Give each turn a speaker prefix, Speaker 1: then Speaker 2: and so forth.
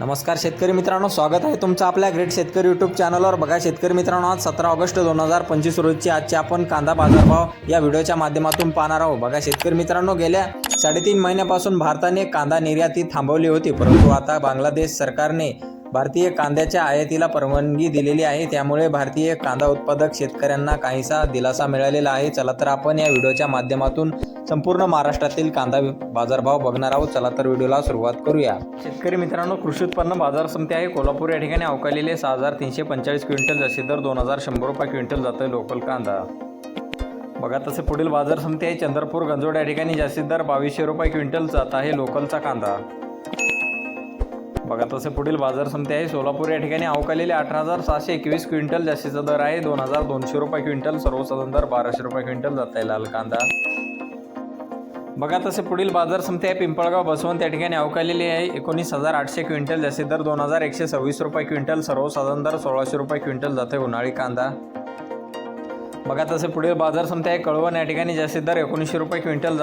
Speaker 1: नमस्कार शेतकरी मित्रांनो स्वागत आहे तुमचं आपल्या ग्रेट शेतकरी यूट्यूब चॅनलवर बघा शेतकरी मित्रांनो आज सतरा ऑगस्ट दोन हजार पंचवीस रोजची आजची आपण कांदा बाजारभाव या व्हिडिओच्या माध्यमातून पाहणार आहोत. बघा शेतकरी मित्रांनो गेल्या साडेतीन महिन्यापासून भारताने कांदा निर्याती थांबवली होती परंतु आता बांगलादेश सरकारने भारतीय कांद्याच्या आयातीला परवानगी दिलेली आहे. त्यामुळे भारतीय कांदा उत्पादक शेतकऱ्यांना काहीसा दिलासा मिळालेला आहे. चला तर आपण या व्हिडिओच्या माध्यमातून संपूर्ण महाराष्ट्रातील कांदा बाजारभाव बघणार आहोत. चला तर व्हिडिओला सुरुवात करूया. शेतकरी मित्रांनो कृषी उत्पन्न बाजार समिती आहे. कोल्हापूर या ठिकाणी अवकालेले सहा हजार तीनशे पंचाळीस क्विंटल जसे दर दोन हजार शंभर रुपये क्विंटल जातं लोकल कांदा. बघा तसे पुढील बाजार समिती आहे. चंद्रपूर गंजोड या ठिकाणी जास्तीत दर बावीसशे रुपये क्विंटल जात आहे लोकलचा कांदा. बघा तसे पुढील बाजार समिती आहे. सोलापूर या ठिकाणी अवकालेले अठरा हजार सहाशे एकवीस क्विंटल जास्तीचा दर आहे. दोन हजार दोनशे रुपये क्विंटल सर्वसाधारण दर बाराशे रुपये क्विंटल जात आहे लाल कांदा. बघा तसे पुढील बाजार समिती आहे. पिंपळगाव बसवंत त्या ठिकाणी अवकालेली आहे. एकोणीस हजार आठशे क्विंटल जास्तीत दर दोन हजार एकशे सव्वीस रुपये क्विंटल सर्वसाधारण दर सोळाशे रुपये क्विंटल जाते उन्हाळी कांदा. बघा तसे पुढील बाजार समिती आहे. कळवण या ठिकाणी जास्तीत दर एकोणीसशे रुपये क्विंटल